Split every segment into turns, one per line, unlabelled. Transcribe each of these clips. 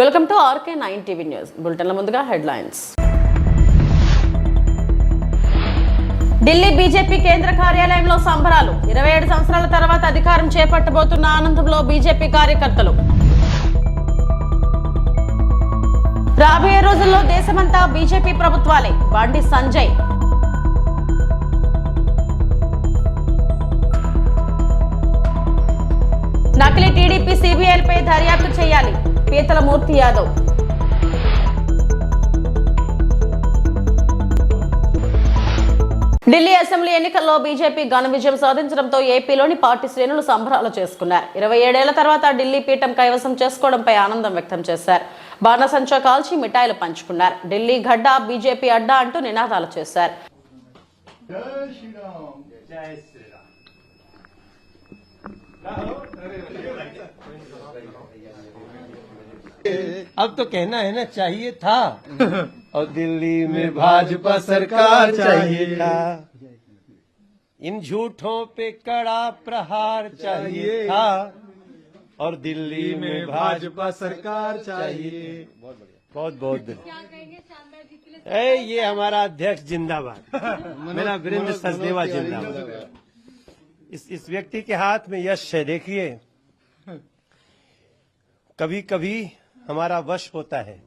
Welcome to RK nine TV news. బులెటిన్ల ముందుగా headlines. Delhi BJP కేంద్ర కార్యాలయంలో సంబరాలు. ఇరవై ఏడు సంవత్సరాల తర్వాత అధికారం చేపట్టబోతున్న ఆనందంలో బీజేపీ కార్యకర్తలు. రాబోయే రోజుల్లో దేశమంతా బీజేపీ ప్రభుత్వాలే. బండి సంజయ్. నకిలీ టీడీపీ సిబిఐలపై దర్యాప్తు చేయాలి. పీతల మూర్తి యాదవ్. ఢిల్లీ అసెంబ్లీ ఎన్నికల్లో బీజేపీ ఘన విజయం సాధించడంతో ఏపీలోని పార్టీ శ్రేణులు సంబరాలు చేసుకున్నారు. ఇరవై ఏడేళ్ళ తర్వాత ఢిల్లీ పీఠం కైవసం చేసుకోవడంపై ఆనందం వ్యక్తం చేశారు. బాణసంచో కాల్చి మిఠాయిలు పంచుకున్నారు. ఢిల్లీ గడ్డ బీజేపీ అడ్డా అంటూ నినాదాలు చేశారు.
अब तो कहना है ना चाहिए था। और दिल्ली में भाजपा सरकार चाहिए था। इन झूठों पे कड़ा प्रहार चाहिए था। और दिल्ली में भाजपा सरकार चाहिए। बहुत बहुत। ए ये हमारा अध्यक्ष जिंदाबाद। मेरा वीरेंद्र सचदेवा जिंदाबाद। इस इस व्यक्ति के हाथ में यश है देखिए। कभी कभी हमारा वश होता है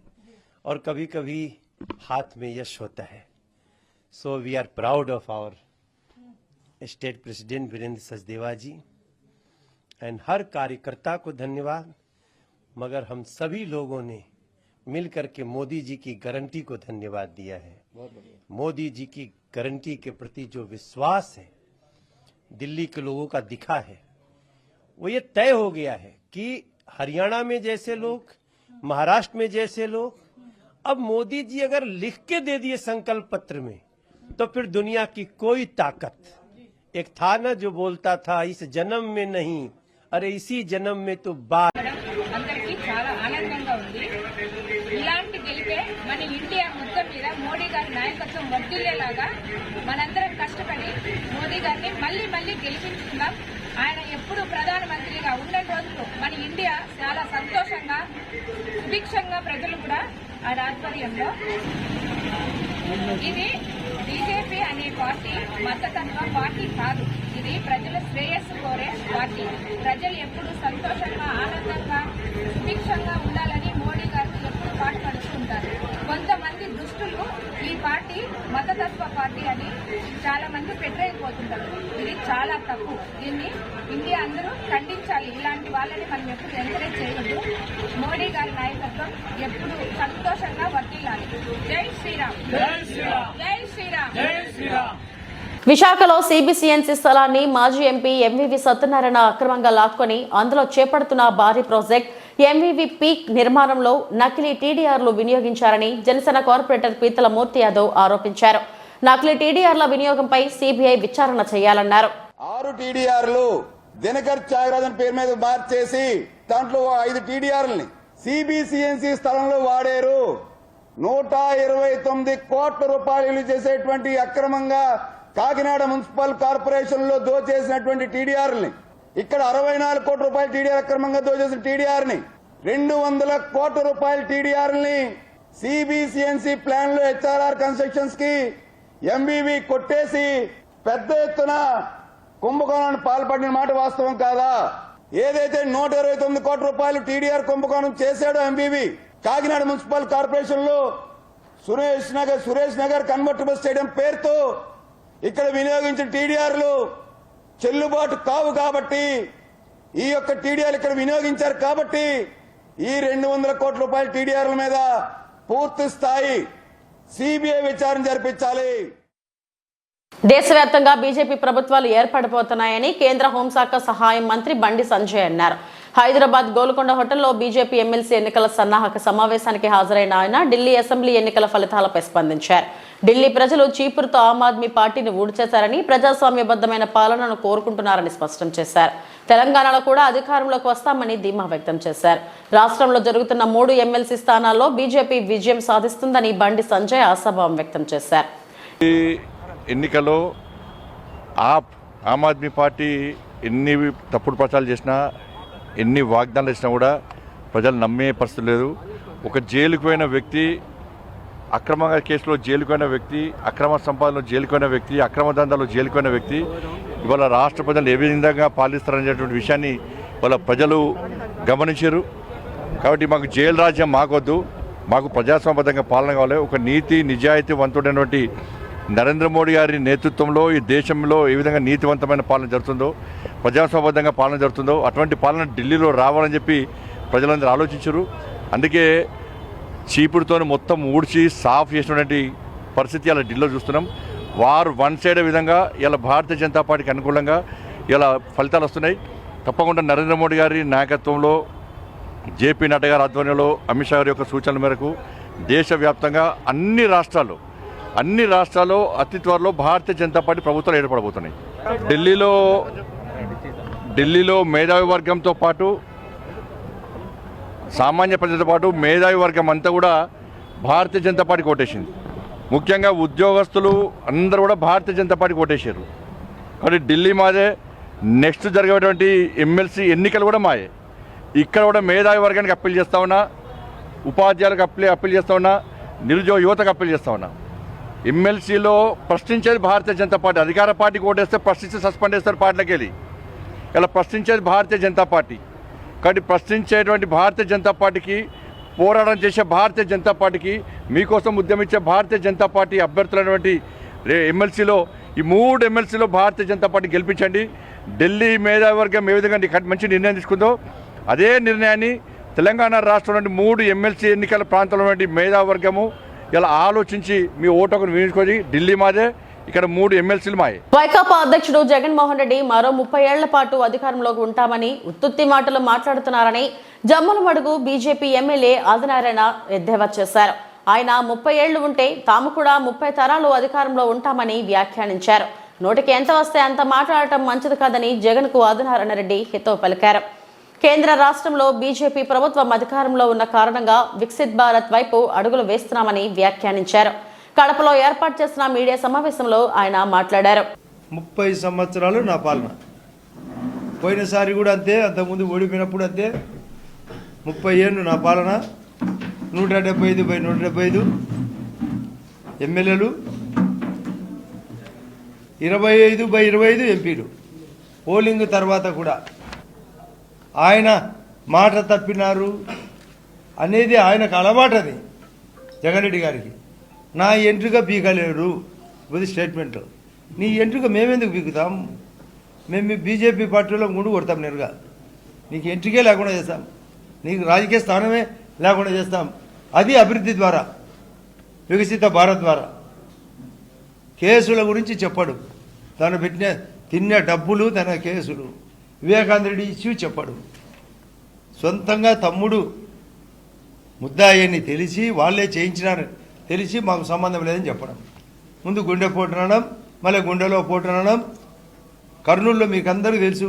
और कभी कभी हाथ में यश होता है। So we are proud of our state president Virendra Sachdeva ji and हर कार्यकर्ता को धन्यवाद मगर हम सभी लोगों ने मिलकर के मोदी जी की गारंटी को धन्यवाद दिया है। मोदी जी की गारंटी के प्रति जो विश्वास है दिल्ली के लोगों का दिखा है। वो ये तय हो गया है कि हरियाणा में जैसे लोग, महाराष्ट्र में जैसे लोग, अब मोदी जी अगर लिख के दे दिए संकल्प पत्र में तो फिर दुनिया की कोई ताकत। एक था ना जो बोलता था, इस जन्म में नहीं, अरे इसी जन्म में तो बात
మన ఇండియా మొత్తం మీద మోడీ గారి నాయకత్వం వర్దిల్లేలాగా మనందరం కష్టపడి మోదీ గారిని మళ్ళీ మళ్ళీ గెలిపించుకుందాం. ఆయన ఎప్పుడు ప్రధానమంత్రిగా ఉన్న రోజులు మన ఇండియా చాలా సంతోషంగా సుభిక్షంగా ప్రజలు కూడా ఆయన ఆధ్వర్యంలో ఇది బీజేపీ అనే పార్టీ మతతత్వ పార్టీ కాదు. ఇది ప్రజల శ్రేయస్సు కోరే పార్టీ. ప్రజలు ఎప్పుడు సంతోషంగా ఆనందంగా సుభిక్షంగా ఉండాలని మోడీ గారికి ఎప్పుడు పాటుపడుతూ ఉంటారు కొంతమంది దుష్టులు ఈ పార్టీ మతతత్వ పార్టీ అని చాలా మంది పెట్టలేకపోతుంటారు ఇది చాలా తప్పు. దీన్ని ఇండియా అందరూ ఖండించాలి. ఇలాంటి వాళ్ళని మనం ఎప్పుడు ఎంకరేజ్ చేయవద్దు మోడీ గారి నాయకత్వం ఎప్పుడు సంతోషంగా వర్తిల్లాలి. జై శ్రీరామ్. జై శ్రీరామ్. జై శ్రీరామ్.
విశాఖలో సిబిసిఎన్సి స్థలాన్ని మాజీ ఎంపీ ఎంవివి సత్యనారాయణ అక్రమంగా లాక్కొని అందులో చేపడుతున్న భారీ ప్రాజెక్ట్ ఎంవీవీ పీక్ నిర్మాణంలో నకిలీ టీడీఆర్లు వినియోగించారని జనసేన కార్పొరేటర్ పీతల మూర్తి యాదవ్ ఆరోపించారు. నకిలీ టీడీఆర్ల వినియోగంపై సిబిఐ విచారణ చేయాలన్నారు.
ఆరు టీడీఆర్లు దినకర్ త్యాగరాజన్ పేరు మీద మార్చేసి దాంట్లో ఐదు టీడీఆర్లని సిబిసిఎన్సి స్థలంలో వాడారు. నూట ఇరవై తొమ్మిది కోట్ల రూపాయలు చేసేటువంటి అక్రమంగా కాకినాడ మున్సిపల్ కార్పొరేషన్లో దోచేసినటువంటి టీడీఆర్ని ఇక్కడ అరవై నాలుగు కోట్ల రూపాయలు టీడీఆర్ అక్రమంగా దోచేసిన టీడీఆర్ని రెండు వందల కోట్ల రూపాయల టీడీఆర్ని సిబిసిఎన్సి ప్లాన్లో హెచ్ఆర్ఆర్ కన్స్ట్రక్షన్స్కి ఎంబీబీ కొట్టేసి పెద్ద ఎత్తున కుంభకోణాన్ని పాల్పడిన మాట వాస్తవం కాదా? ఏదైతే నూట ఇరవై తొమ్మిది కోట్ల రూపాయలు టీడీఆర్ కుంభకోణం చేశాడో ఎంబీబీ కాకినాడ మున్సిపల్ కార్పొరేషన్లో సురేష్ నగర్ సురేష్ నగర్ కన్వర్టబుల్ స్టేడియం పేరుతో ఇక్కడ వినియోగించిన టీడీఆర్లు చెల్లుబాటు కావు కాబట్టి ఈ యొక్క టీడీఆర్ ఇక్కడ వినియోగించారు కాబట్టి ఈ రెండు వందల కోట్ల రూపాయల టీడీఆర్ల మీద పూర్తి స్థాయి సిబిఐ విచారణ జరిపించాలి.
దేశవ్యాప్తంగా బీజేపీ ప్రభుత్వాలు ఏర్పడిపోతున్నాయని కేంద్ర హోంశాఖ సహాయం మంత్రి బండి సంజయ్ అన్నారు. హైదరాబాద్ గోల్కొండ హోటల్లో బీజేపీ ఎమ్మెల్సీ ఎన్నికల సన్నాహక సమావేశానికి హాజరైన ఆయన ఢిల్లీ అసెంబ్లీ ఎన్నికల ఫలితాలపై స్పందించారు. ఢిల్లీ ప్రజలు చీపురుతో ఆమ్ ఆద్మీ పార్టీని ఊడ్చేశారని ప్రజాస్వామ్యబద్ధమైన పాలనను కోరుకుంటున్నారని స్పష్టం చేశారు. తెలంగాణలో కూడా అధికారంలోకి వస్తామని ధీమా వ్యక్తం చేశారు. రాష్ట్రంలో జరుగుతున్న మూడు ఎమ్మెల్సీ స్థానాల్లో బీజేపీ విజయం సాధిస్తుందని బండి సంజయ్ ఆశాభావం వ్యక్తం చేశారు.
ఎన్నికలో ఆప్ ఆమ్ ఆద్మీ పార్టీ ఎన్ని తప్పుడు ప్రచారాలు చేసినా ఎన్ని వాగ్దానాలు ఇచ్చినా కూడా ప్రజలు నమ్మే పరిస్థితి లేదు. ఒక జైలుకు పోయిన వ్యక్తి అక్రమంగా కేసులో జైలుకు వ్యక్తి అక్రమ సంపాదనలో జైలుకు వ్యక్తి అక్రమ దందాలో జైలుకు వ్యక్తి ఇవాళ రాష్ట్ర ప్రజలు ఏ విధంగా పాలిస్తారనేటువంటి విషయాన్ని వాళ్ళ ప్రజలు గమనించారు. కాబట్టి మాకు జైలు రాజ్యం మాకొద్దు. మాకు ప్రజాస్వామ్యబద్ధంగా పాలన కావాలి. ఒక నీతి నిజాయితీ వంతుడైనటువంటి నరేంద్ర మోడీ గారి నేతృత్వంలో ఈ దేశంలో ఏ విధంగా నీతివంతమైన పాలన జరుగుతుందో ప్రజాస్వామ్యబద్ధంగా పాలన జరుగుతుందో అటువంటి పాలన ఢిల్లీలో రావాలని చెప్పి ప్రజలందరూ ఆలోచించారు. అందుకే చీపుడుతో మొత్తం ఊడ్చి సాఫ్ చేసినటువంటి పరిస్థితి ఇలా ఢిల్లీలో చూస్తున్నాం. వారు వన్ సైడ్ విధంగా ఇలా భారతీయ జనతా పార్టీకి అనుకూలంగా ఇలా ఫలితాలు వస్తున్నాయి. తప్పకుండా నరేంద్ర మోడీ గారి నాయకత్వంలో జేపీ నడ్డా గారి ఆధ్వర్యంలో అమిత్ షా గారి యొక్క సూచనల మేరకు దేశవ్యాప్తంగా అన్ని రాష్ట్రాలు అన్ని రాష్ట్రాల్లో అతి త్వరలో భారతీయ జనతా పార్టీ ప్రభుత్వాలు ఏర్పడబోతున్నాయి. ఢిల్లీలో ఢిల్లీలో మేధావి వర్గంతో పాటు సామాన్య ప్రజలతో పాటు మేధావి వర్గం అంతా కూడా భారతీయ జనతా పార్టీ కోటేసింది ముఖ్యంగా ఉద్యోగస్తులు అందరూ కూడా భారతీయ జనతా పార్టీ కోటేశారు కాబట్టి ఢిల్లీ మాదే నెక్స్ట్ జరిగేటువంటి ఎమ్మెల్సీ ఎన్నికలు కూడా మాయే. ఇక్కడ కూడా మేధావి వర్గానికి అప్పీల్ చేస్తా ఉన్నా ఉపాధ్యాయులకు అప్పీల్ అప్పీల్ చేస్తా ఉన్నా నిరుద్యోగ యువతకు అప్పీల్ చేస్తా ఉన్నా. ఎమ్మెల్సీలో ప్రశ్నించేది భారతీయ జనతా పార్టీ. అధికార పార్టీ ఓటేస్తే ప్రశ్నిస్తే సస్పెండ్ చేస్తారు పార్టీలకు వెళ్ళి ఇలా ప్రశ్నించేది భారతీయ జనతా పార్టీ. కాబట్టి ప్రశ్నించేటువంటి భారతీయ జనతా పార్టీకి పోరాటం చేసే భారతీయ జనతా పార్టీకి మీకోసం ఉద్యమించే భారతీయ జనతా పార్టీ అభ్యర్థులైనటువంటి ఎమ్మెల్సీలో ఈ మూడు ఎమ్మెల్సీలో భారతీయ జనతా పార్టీ గెలిపించండి. ఢిల్లీ మేధావర్గం ఏ విధంగా మంచి నిర్ణయం తీసుకుందో అదే నిర్ణయాన్ని తెలంగాణ రాష్ట్రం నుండి మూడు ఎమ్మెల్సీ ఎన్నికల ప్రాంతంలో మేధావర్గము ఇలా ఆలోచించి మీ ఓటుకు వినియోగించుకొని ఢిల్లీ మాదే. ఇక్కడ మూడు ఎమ్మెల్సీలు మాయే.
వైకాపా అధ్యక్షుడు జగన్మోహన్ రెడ్డి మరో ముప్పై ఏళ్ళ పాటు అధికారంలోకి ఉంటామని ఉత్తుత్తి మాటలు మాట్లాడుతున్నారని జమ్మలమడుగు బీజేపీ ఎమ్మెల్యే ఆదినారాయణ ఎద్దేవా చేశారు. ఆయన ముప్పై ఏళ్ళు ఉంటే తాము కూడా ముప్పై తరాలు అధికారంలో ఉంటామని వ్యాఖ్యానించారు. నోటికి ఎంత వస్తే అంత మాట్లాడటం మంచిది కాదని జగన్కు ఆదినారాయణ రెడ్డి హితవు పలికారు. కేంద్ర రాష్ట్రంలో బీజేపీ ప్రభుత్వం అధికారంలో ఉన్న కారణంగా వికసిత్ భారత్ వైపు అడుగులు వేస్తున్నామని వ్యాఖ్యానించారు. కడపలో ఏర్పాటు చేసిన మీడియా సమావేశంలో ఆయన మాట్లాడారు.
ముప్పై సంవత్సరాలు నా పాలన. పోయినసారి కూడా అంతే అంతకుముందు ఓడిపోయినప్పుడు అంతే. ముప్పై ఏళ్ళు నా పాలన. నూట డెబ్బై ఐదు బై నూట డెబ్బై ఐదు ఎమ్మెల్యేలు. ఇరవై ఐదు బై ఇరవై ఐదు ఎంపీలు. పోలింగ్ తర్వాత కూడా ఆయన మాట తప్పినారు అనేది ఆయనకు అలవాటది జగన్ రెడ్డి గారికి. నా ఎంట్రుక పీకలేడు ఇది స్టేట్మెంట్ నీ ఎంట్రుక మేమెందుకు పీకుతాం? మేము మీ బీజేపీ పార్టీలో ముందు కొడతాం నేరుగా. నీకు ఎంట్రికే లేకుండా చేస్తాం. నీకు రాజకీయ స్థానమే లేకుండా చేస్తాం. అది అభివృద్ధి ద్వారా వికసిత భారత్ ద్వారా. కేసుల గురించి చెప్పాడు. తను పెట్టిన తిన్న డబ్బులు తన కేసులు. వివేకానంద రెడ్డి ఇచ్చి చెప్పాడు. సొంతంగా తమ్ముడు ముద్దాయని తెలిసి వాళ్ళే చేయించినారు. తెలిసి మాకు సంబంధం లేదని చెప్పడం. ముందు గుండె పోటనడం మళ్ళీ గుండెలో పోటనడం కర్నూలులో మీకు అందరికీ తెలుసు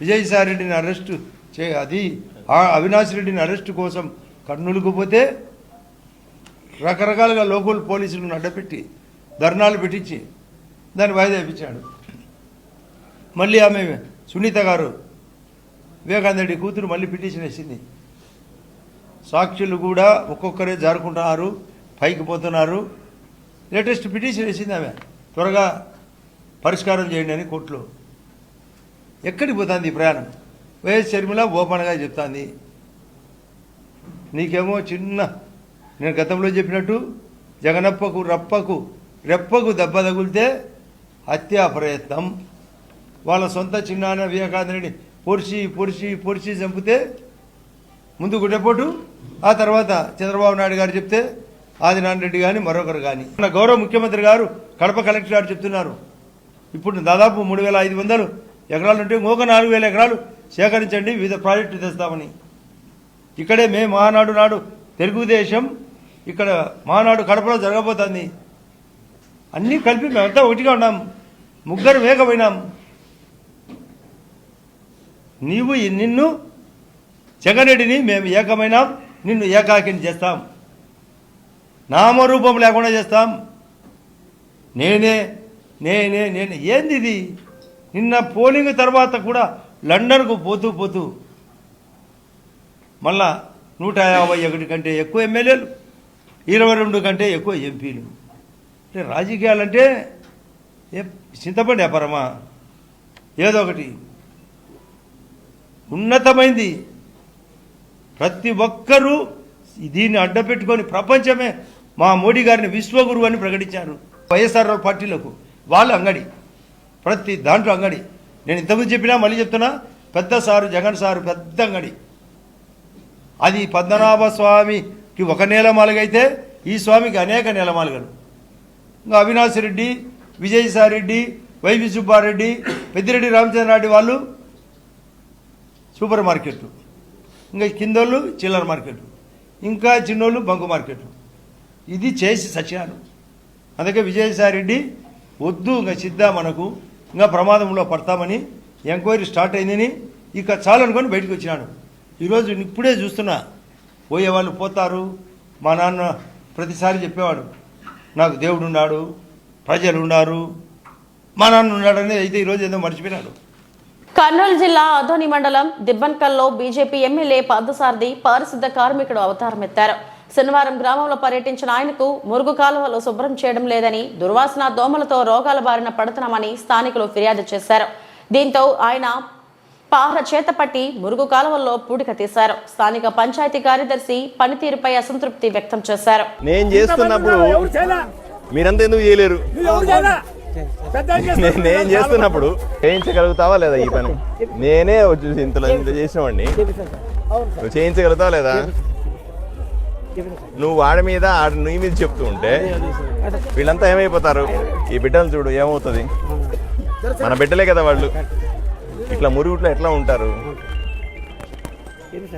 విజయసాయి రెడ్డిని అరెస్ట్ చే అది ఆ అవినాష్ రెడ్డిని అరెస్ట్ కోసం కర్నూలుకు పోతే రకరకాలుగా లోకల్ పోలీసులను అడ్డపెట్టి ధర్నాలు పెట్టించి దాన్ని వాయిదా ఇప్పించాడు మళ్ళీ ఆమె సునీత గారు వివేకానంద రెడ్డి కూతురు మళ్ళీ పిటిషన్ వేసింది. సాక్షులు కూడా ఒక్కొక్కరే జారుకుంటున్నారు. పైకి పోతున్నారు. లేటెస్ట్ పిటిషన్ వేసింది ఆమె. త్వరగా పరిష్కారం చేయండి అని కోర్టులో. ఎక్కడికి పోతుంది ఈ ప్రయాణం? వైఎస్ షర్మిల ఓపెన్గా చెప్తాంది. నీకేమో చిన్న నేను గతంలో చెప్పినట్టు జగనప్పకు రప్పకు రెప్పకు దెబ్బ తగిలితే హత్యా ప్రయత్నం. వాళ్ళ సొంత చిన్నాన్న వివేకాంధ్రుడిని పొడిచి పొడిచి పొడిచి చంపితే ముందు గుడ్డపోటు ఆ తర్వాత చంద్రబాబు నాయుడు గారు చెప్తే ఆదినారాయణ రెడ్డి కానీ మరొకరు కానీ మన గౌరవ ముఖ్యమంత్రి గారు కడప కలెక్టర్ గారు చెప్తున్నారు. ఇప్పుడు దాదాపు మూడు వేల ఐదు వందలు ఎకరాలు ఉంటే ఇంకొక నాలుగు వేల ఎకరాలు సేకరించండి వివిధ ప్రాజెక్టులు తెస్తామని. ఇక్కడే మే మహానాడు నాడు తెలుగుదేశం ఇక్కడ మహానాడు కడపలో జరగబోతుంది. అన్నీ కలిపి మేమంతా ఒకటిగా ఉన్నాం. ముగ్గురు వేగపోయినాం నీవు నిన్ను నిన్ను జగనరెడ్డిని మేము ఏకమైనాం నిన్ను ఏకాకిని చేస్తాం. నామరూపం లేకుండా చేస్తాం. నేనే నేనే నేనే. ఏంది ఇది నిన్న పోలింగ్ తర్వాత కూడా లండన్కు పోతూ పోతూ మళ్ళా నూట యాభై ఒకటి కంటే ఎక్కువ ఎమ్మెల్యేలు ఇరవై రెండు కంటే ఎక్కువ ఎంపీలు. అంటే రాజకీయాలంటే ఏ చింతపండి వ్యాపారమా? ఏదో ఒకటి. ఉన్నతమైంది. ప్రతి ఒక్కరూ దీన్ని అడ్డపెట్టుకొని ప్రపంచమే మా మోడీ గారిని విశ్వగురు అని ప్రకటించారు వైఎస్ఆర్ పార్టీలకు. వాళ్ళు అంగడి. ప్రతి దాంట్లో అంగడి. నేను ఇంతకుముందు చెప్పినా మళ్ళీ చెప్తున్నా పెద్ద సారు జగన్ సారు పెద్ద అంగడి. అది పద్మనాభ స్వామికి ఒక నేలమాలగైతే ఈ స్వామికి అనేక నేలమాలగలు. ఇంకా అవినాష్ రెడ్డి విజయసాయి రెడ్డి వైవి సుబ్బారెడ్డి పెద్దిరెడ్డి రామచంద్రారెడ్డి వాళ్ళు సూపర్ మార్కెట్ ఇంకా కిందోళ్ళు చిల్లర మార్కెట్లు. ఇంకా చిన్నోళ్ళు బంకు మార్కెట్ ఇది చేసి సచినాడు అందుకే విజయసాయి రెడ్డి వద్దు ఇంకా సిద్ధా మనకు ఇంకా ప్రమాదంలో పడతామని ఎంక్వైరీ స్టార్ట్ అయిందని ఇక చాలనుకొని బయటకు వచ్చినాడు. ఈరోజు ఇప్పుడే చూస్తున్నా పోయే వాళ్ళు పోతారు మా నాన్న ప్రతిసారి చెప్పేవాడు నాకు దేవుడు ఉన్నాడు ప్రజలు ఉన్నారు మా నాన్న ఉన్నాడని అయితే ఈరోజు ఏదో మర్చిపోయినాడు.
కర్నూలు జిల్లా ఆధోని మండలం దిబ్బన్కల్లో బీజేపీ ఎమ్మెల్యే పార్థసారథి పారిశుద్ధ కార్మికుడు అవతారమెత్తారు. శనివారం గ్రామంలో పర్యటించిన ఆయనకు మురుగు కాలువలు శుభ్రం చేయడం లేదని దుర్వాసన దోమలతో రోగాల బారిన పడుతున్నామని స్థానికులు ఫిర్యాదు చేశారు. దీంతో ఆయన పార చేతపట్టి మురుగు కాలువల్లో పూడిక తీశారు. స్థానిక పంచాయతీ కార్యదర్శి పనితీరుపై అసంతృప్తి వ్యక్తం చేశారు.
నేను చేస్తున్నప్పుడు మీరంతా ఎందుకు చేయలేరు? నేను చేస్తున్నప్పుడు చేయించగలుగుతావా లేదా ఈ పని? నేనే వచ్చి ఇంతలో ఇంత చేసినవాడిని. నువ్వు చేయించగలుగుతావా లేదా? నువ్వు వాడి మీద ఆడ నీ మీద చెప్తూ ఉంటే వీళ్ళంతా ఏమైపోతారు? ఈ బిడ్డలు చూడు ఏమవుతుంది? మన బిడ్డలే కదా వాళ్ళు. ఇట్లా మురుగుట్లో ఎట్లా ఉంటారు?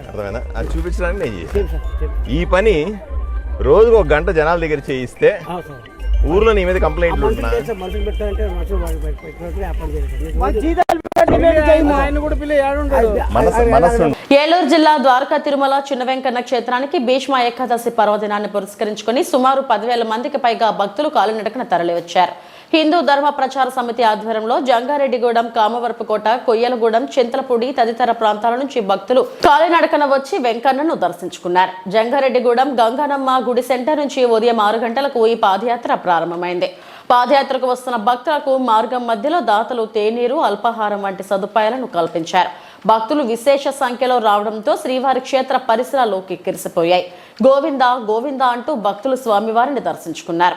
అర్థమైందా? అది చూపించడానికి నేను చేశాను. ఈ పని రోజుకు ఒక గంట జనాల దగ్గర చేయిస్తే ఊర్లో నీ మీద కంప్లైంట్లు ఉంటున్నా?
ఏలూరు జిల్లా ద్వారకా తిరుమల చిన్న వెంకన్న క్షేత్రానికి భీష్మ ఏకాదశి పర్వదినాన్ని పురస్కరించుకుని సుమారు పదివేల మందికి పైగా భక్తులు కాలినడకన తరలివచ్చారు. హిందూ ధర్మ ప్రచార సమితి ఆధ్వర్యంలో జంగారెడ్డిగూడెం కామవరపుకోట కొయ్యలగూడెం చింతలపూడి తదితర ప్రాంతాల నుంచి భక్తులు కాలినడకన వచ్చి వెంకన్నను దర్శించుకున్నారు. జంగారెడ్డిగూడెం గంగానమ్మ గుడి సెంటర్ నుంచి ఉదయం ఆరు గంటలకు ఈ పాదయాత్ర ప్రారంభమైంది. పాదయాత్రకు వస్తున్న భక్తులకు మార్గం మధ్యలో దాతలు తేనీరు అల్పాహారం వంటి సదుపాయాలను కల్పించారు. భక్తులు విశేష సంఖ్యలో రావడంతో శ్రీవారి క్షేత్ర పరిసరాల్లోకి కిరిసిపోయాయి గోవింద గోవింద అంటూ భక్తులు స్వామివారిని దర్శించుకున్నారు.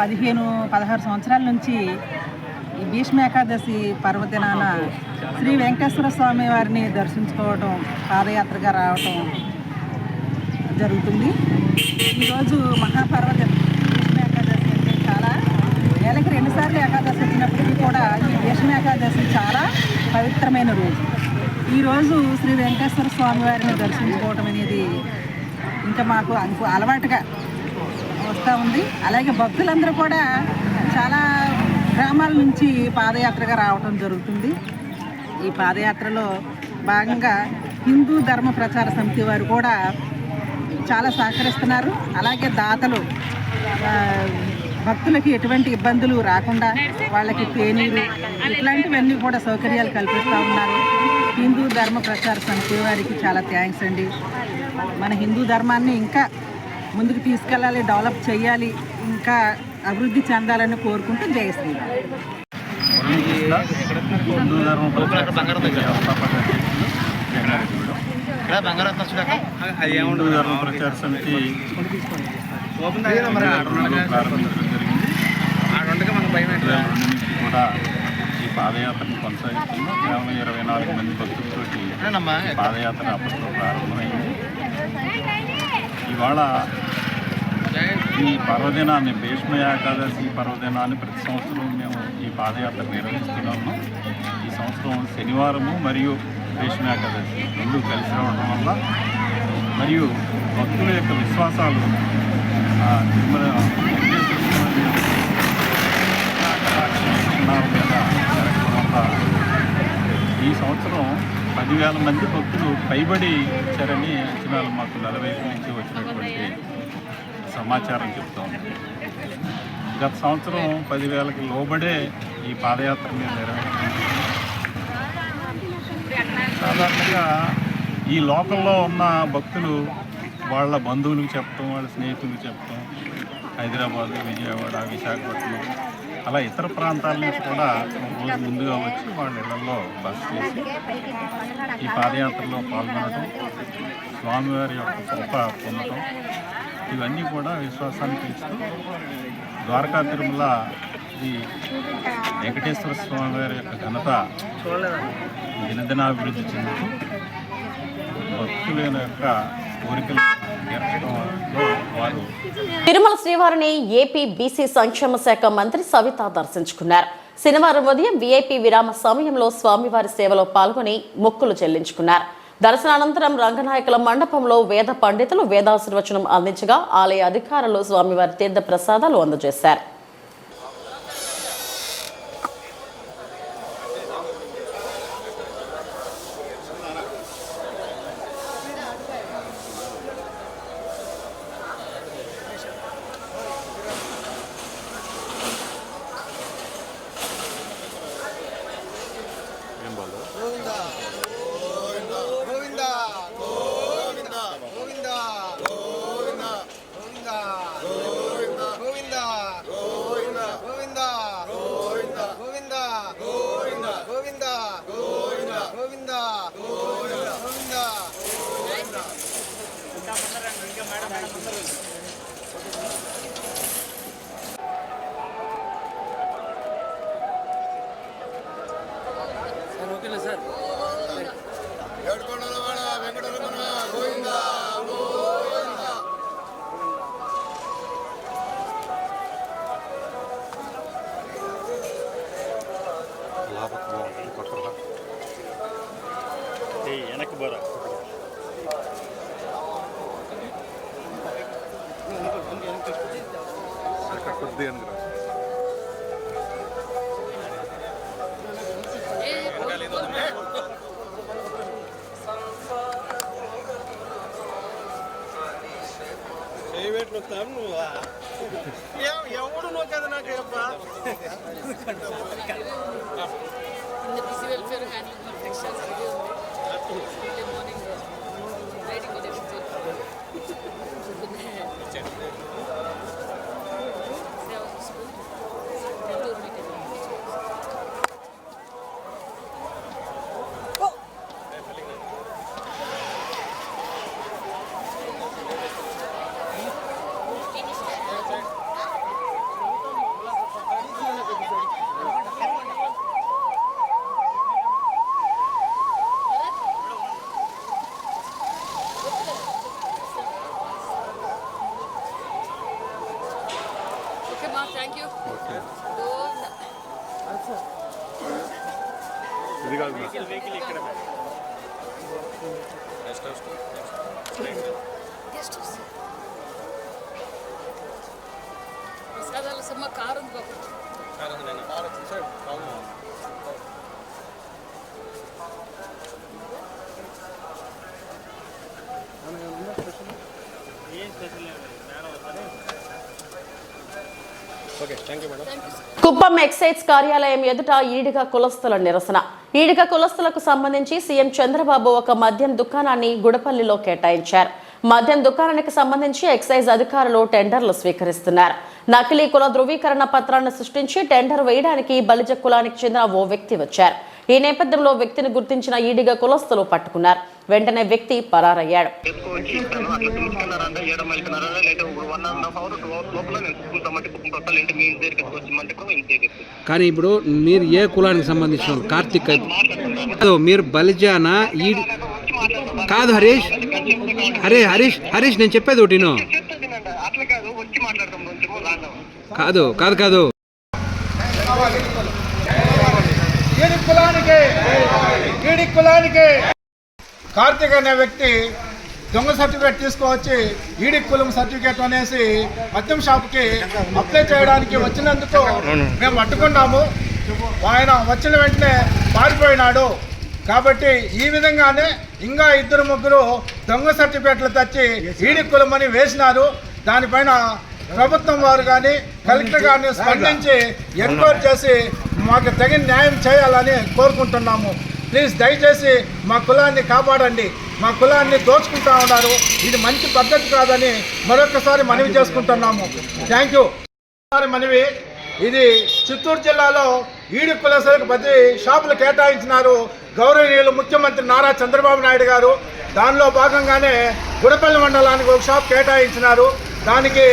పదిహేను పదహారు సంవత్సరాల నుంచి ఈ భీష్మేకాదశి పర్వదినాన శ్రీ వెంకటేశ్వర స్వామి వారిని దర్శించుకోవటం పాదయాత్రగా రావటం జరుగుతుంది. ఈరోజు మహాపర్వత భీష్మేకాదశి అంటే చాలా నెలకి రెండుసార్లు ఏకాదశి వచ్చినప్పటికీ కూడా ఈ భీష్మేకాదశి చాలా పవిత్రమైన రోజు. ఈరోజు శ్రీ వెంకటేశ్వర స్వామి వారిని దర్శించుకోవటం అనేది ఇంకా మాకు అనుకు అలవాటుగా వస్తూ ఉంది. అలాగే భక్తులందరూ కూడా చాలా గ్రామాల నుంచి పాదయాత్రగా రావడం జరుగుతుంది. ఈ పాదయాత్రలో భాగంగా హిందూ ధర్మ ప్రచార సమితి వారు కూడా చాలా సహకరిస్తున్నారు. అలాగే దాతలు భక్తులకి ఎటువంటి ఇబ్బందులు రాకుండా వాళ్ళకి తేనీరు ఇట్లాంటివన్నీ కూడా సౌకర్యాలు కల్పిస్తూ ఉన్నారు. హిందూ ధర్మ ప్రచార సమితి వారికి చాలా థ్యాంక్స్ అండి. మన హిందూ ధర్మాన్ని ఇంకా ముందుకు తీసుకెళ్ళాలి డెవలప్ చేయాలి ఇంకా అభివృద్ధి చెందాలని కోరుకుంటూ జయ శ్రీరామ్.
హిందూ ప్రచార సమితి కూడా ఈ పాదయాత్రను కొనసాగిస్తున్నాం కేవలం ఇరవై నాలుగు మంది భక్తులతోటి పాదయాత్ర అప్పట్లో ప్రారంభమైంది ఇవాళ ఈ పర్వదినాన్ని భీష్మ ఏకాదశి పర్వదినాన్ని ప్రతి సంవత్సరం మేము ఈ పాదయాత్ర నిర్వహిస్తున్నాము. ఈ సంవత్సరం శనివారము మరియు భీష్మ ఏకాదశి రెండు కలిసి రావడం వల్ల మరియు భక్తుల యొక్క విశ్వాసాలు తిరుమల ఈ సంవత్సరం పదివేల మంది భక్తులు పైబడి ఇచ్చారని అంచనాలు మాకు నలభై నుంచి వచ్చినటువంటి సమాచారం చెప్తా ఉంది గత సంవత్సరం పదివేలకి లోబడే ఈ పాదయాత్ర మీద నిర్వహించింది సాధారణంగా ఈ లోకల్లో ఉన్న భక్తులు వాళ్ళ బంధువులకు చెప్పడం వాళ్ళ స్నేహితులకు చెప్పడం హైదరాబాద్ విజయవాడ విశాఖపట్నం అలా ఇతర ప్రాంతాల నుంచి కూడా రోజు ముందుగా వచ్చి వాళ్ళ ఇళ్ళలో బస చేసి ఈ పాదయాత్రలో పాల్గొనడం స్వామివారి యొక్క కృప పొందడం ఇవన్నీ కూడా విశ్వాసాన్ని పెంచుతూ ద్వారకా తిరుమల ఈ వెంకటేశ్వర స్వామి వారి యొక్క ఘనత దినదినాభివృద్ధి చెందుతూ భక్తుల యొక్క కోరికలు
తిరుమల శ్రీవారిని ఏపీ బీసీ సంక్షేమ శాఖ మంత్రి సవిత దర్శించుకున్నారు. శనివారం ఉదయం విఐపి విరామ సమయంలో స్వామివారి సేవలో పాల్గొని మొక్కులు చెల్లించుకున్నారు. దర్శనానంతరం రంగనాయకుల మండపంలో వేద పండితులు వేదాశీర్వచనం అందించగా ఆలయ అధికారులు స్వామివారి తీర్థ ప్రసాదాలు అందజేశారు.
ನೋಕಿಲ್ಲ ಸರ್. ಎರಡು ಲಾಭಕ್ಕೂ ಕಠೋರ ಲಾಭ ಏ ಏನಕ್ಕೆ ಬರೋ? ಅಂತ ಬಂದಿ ಎಂತ ಸರ್ಕಾರ ಅಂದ್ರೆ? చెప్తాను నువ్వా ఎవడు నువ్వు కదా ఇది కాదు
కుప్పం ఎక్సైజ్ కార్యాలయం ఎదుట ఈడిగా కులస్తుల నిరసన. ఈడిగ కులస్తులకు సంబంధించి సీఎం చంద్రబాబు ఒక మద్యం దుకాణాన్ని గుడపల్లిలో కేటాయించారు. మద్యం దుకాణానికి సంబంధించి ఎక్సైజ్ అధికారులు టెండర్లు స్వీకరిస్తున్నారు. నకిలీ కుల ధృవీకరణ పత్రాన్ని సృష్టించి టెండర్ వేయడానికి బలిజ కులానికి చెందిన ఓ వ్యక్తి వచ్చారు. ఈ నేపథ్యంలో వ్యక్తిని గుర్తించిన ఈడిగ కులస్తులు పట్టుకున్నారు. వెంటనే వ్యక్తి పరారయ్యాడు.
కానీ ఇప్పుడు మీరు ఏ కులానికి సంబంధించిన? కార్తీక్ మీరు బలిజానా? ఈ కాదు హరీష్. హరే హరీష్ హరీష్ నేను చెప్పేది ఒకటి
కాదు
కాదు కాదు.
కులానికి? కులానికి? కార్తీక్ అనే వ్యక్తి దొంగ సర్టిఫికేట్ తీసుకువచ్చి ఈడి కులం సర్టిఫికేట్ అనేసి మద్యం షాప్కి అప్లై చేయడానికి వచ్చినందుకు మేము అడ్డుకున్నాము. ఆయన వచ్చిన వెంటనే పారిపోయినాడు. కాబట్టి ఈ విధంగానే ఇంకా ఇద్దరు ముగ్గురు దొంగ సర్టిఫికేట్లు తెచ్చి ఈడి కులం అని వేసినారు. దానిపైన ప్రభుత్వం వారు కానీ కలెక్టర్ గారిని స్పందించి ఎంక్వైరీ చేసి మాకు తగిన న్యాయం చేయాలని కోరుకుంటున్నాము. ప్లీజ్ దయచేసి మా కులాన్ని కాపాడండి. మా కులాన్ని దోచుకుంటా ఉన్నారు. ఇది మంచి పద్ధతి కాదని మరొకసారి మనవి చేసుకుంటున్నాము. థ్యాంక్ యూ మనవి ఇది చిత్తూరు జిల్లాలో ఈడి కులసలకు పది షాపులు కేటాయించినారు గౌరవనీయులు ముఖ్యమంత్రి నారా చంద్రబాబు నాయుడు గారు. దానిలో భాగంగానే గుడపల్లి మండలానికి ఒక షాప్ కేటాయించినారు. దానికి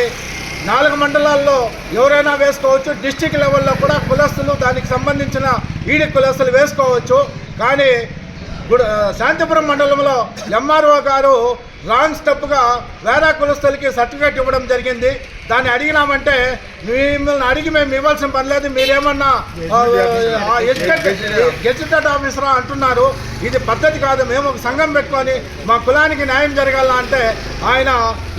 నాలుగు మండలాల్లో ఎవరైనా వేసుకోవచ్చు. డిస్టిక్ లెవెల్లో కూడా కులస్తులు దానికి సంబంధించిన ఈడి కులస్తులు వేసుకోవచ్చు. కానీ గుడ శాంతిపురం మండలంలో ఎంఆర్ఓ గారు రాంగ్ స్టెప్గా వేరే కులస్తులకి సర్టిఫికేట్ ఇవ్వడం జరిగింది. దాన్ని అడిగినామంటే మిమ్మల్ని అడిగి మేము ఇవ్వాల్సిన పని లేదు మీరేమన్నా గెజిటెడ్ ఆఫీసర్ అంటున్నారు. ఇది పద్ధతి కాదు మేము ఒక సంఘం పెట్టుకొని మా కులానికి న్యాయం జరగాల అంటే ఆయన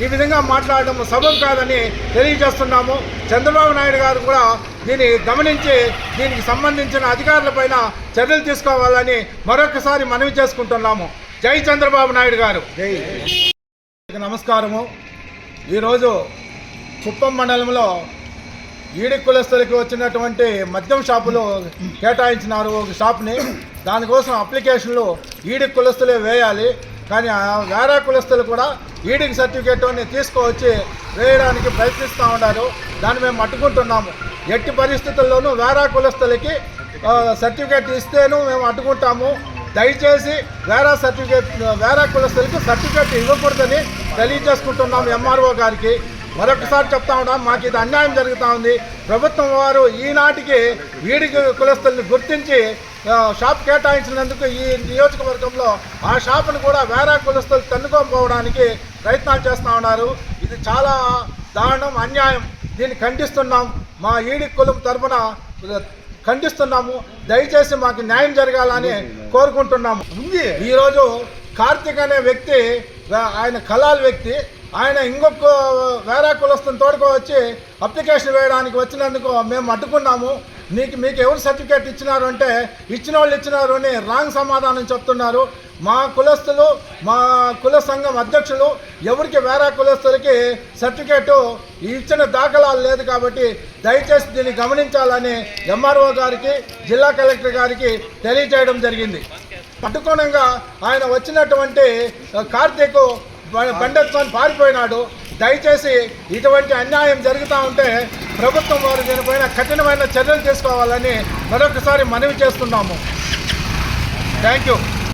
ఈ విధంగా మాట్లాడడం సబబు కాదని తెలియజేస్తున్నాము. చంద్రబాబు నాయుడు గారు కూడా దీన్ని గమనించి దీనికి సంబంధించిన అధికారులపైన చర్యలు తీసుకోవాలని మరొకసారి మనవి చేసుకుంటున్నాము. జై చంద్రబాబు నాయుడు గారు. నమస్కారము. ఈరోజు కుప్పం మండలంలో ఈడి కులస్తులకి వచ్చినటువంటి మద్యం షాపులు కేటాయించినారు ఒక షాప్ని. దానికోసం అప్లికేషన్లు ఈడి కులస్తులే వేయాలి. కానీ ఆ వేరే కులస్తులు కూడా ఈడికి సర్టిఫికేట్ అని తీసుకువచ్చి వేయడానికి ప్రయత్నిస్తూ ఉన్నారు. దాన్ని మేము అడ్డుకుంటున్నాము. ఎట్టి పరిస్థితుల్లోనూ వేరే కులస్తులకి సర్టిఫికేట్ ఇస్తేను మేము అడ్డుకుంటాము. దయచేసి వేరే సర్టిఫికేట్ వేరే కులస్తులకు సర్టిఫికేట్ ఇవ్వకూడదని తెలియజేసుకుంటున్నాం ఎంఆర్ఓ గారికి. మరొకసారి చెప్తా ఉన్నాం మాకు ఇది అన్యాయం జరుగుతూ ఉంది. ప్రభుత్వం వారు ఈనాటికి వీడి కులస్తుల్ని గుర్తించి షాప్ కేటాయించినందుకు ఈ నియోజకవర్గంలో ఆ షాపును కూడా వేరే కులస్తులు తన్నుకోకపోవడానికి ప్రయత్నాలు చేస్తూ ఉన్నారు. ఇది చాలా దారుణం అన్యాయం. దీన్ని ఖండిస్తున్నాం. మా ఈడి కులం తరఫున ఖండిస్తున్నాము. దయచేసి మాకు న్యాయం జరగాలని కోరుకుంటున్నాము. ఈరోజు కార్తిక్ అనే వ్యక్తి ఆయన కలాల్ వ్యక్తి ఆయన ఇంకొక వేరే కులస్తుని తోడుకు వచ్చి అప్లికేషన్ వేయడానికి వచ్చినందుకు మేము అడ్డుకున్నాము. నీకు మీకు ఎవరు సర్టిఫికేట్ ఇచ్చినారు అంటే ఇచ్చిన వాళ్ళు ఇచ్చినారు అని రాంగ్ సమాధానం చెప్తున్నారు. మా కులస్తులు మా కుల సంఘం అధ్యక్షులు ఎవరికి వేరే కులస్తులకి సర్టిఫికేటు ఇచ్చిన దాఖలాలు లేదు కాబట్టి దయచేసి దీన్ని గమనించాలని ఎంఆర్ఓ గారికి జిల్లా కలెక్టర్ గారికి తెలియజేయడం జరిగింది. పట్టుకోణంగా ఆయన వచ్చినటువంటి కార్తీక్ బండెత్తుకొని పారిపోయినాడు. దయచేసి ఇటువంటి అన్యాయం జరుగుతూ ఉంటే ప్రభుత్వం వారు దీనిపైన కఠినమైన చర్యలు తీసుకోవాలని మరొకసారి మనవి చేస్తున్నాము. Thank you.